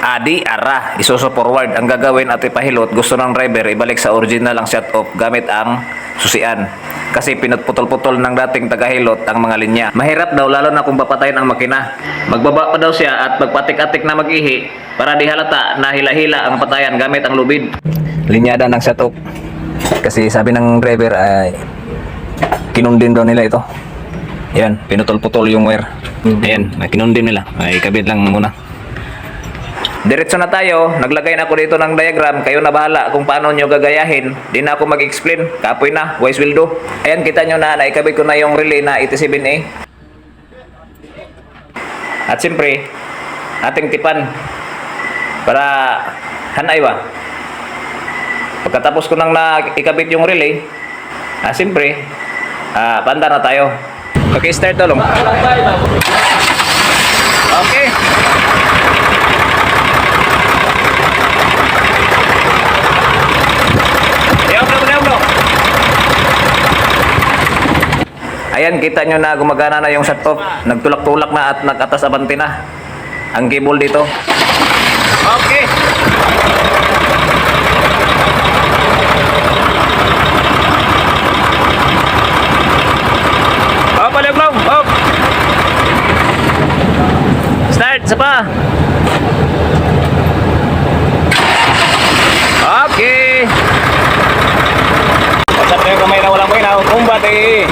Adi, ara, isuso forward. Ang gagawin at ipahilot, gusto ng driver ibalik sa original ang shut off gamit ang susian. Kasi pinutputol-putol ng dating tagahilot ang mga linya. Mahirap daw lalo na kung papatayin ang makina. Magbaba pa daw siya at magpatik-atik na mag-ihi para di halata na hila-hila ang patayan gamit ang lubid. Linyada ng shut off. Kasi sabi ng driver ay kinundin daw nila ito. Yan, pinutol-putol yung wire. Ayan, kinundin nila. Ay, kabit lang muna. Diretso na tayo. Naglagay na ako dito ng diagram. Kayo na bahala kung paano nyo gagayahin. Di na ako mag-explain. Kapoy na. Wise will do. Ayan, kita nyo na. Naikabit ko na yung relay na 87A. At siyempre, ating tipan. Para hanay ba? Pagkatapos ko nang naikabit yung relay, ah, siyempre, ah, panda na tayo. Okay, start tulong. Ayan, kita nyo na gumagana na yung shut off. Nagtulak-tulak na at nag-atas abante na. Ang cable dito. Okay. Up, alip. Up. Start, sa pa. Okay. Pasap kayo kamay na walang panginaw. Kumbat eh.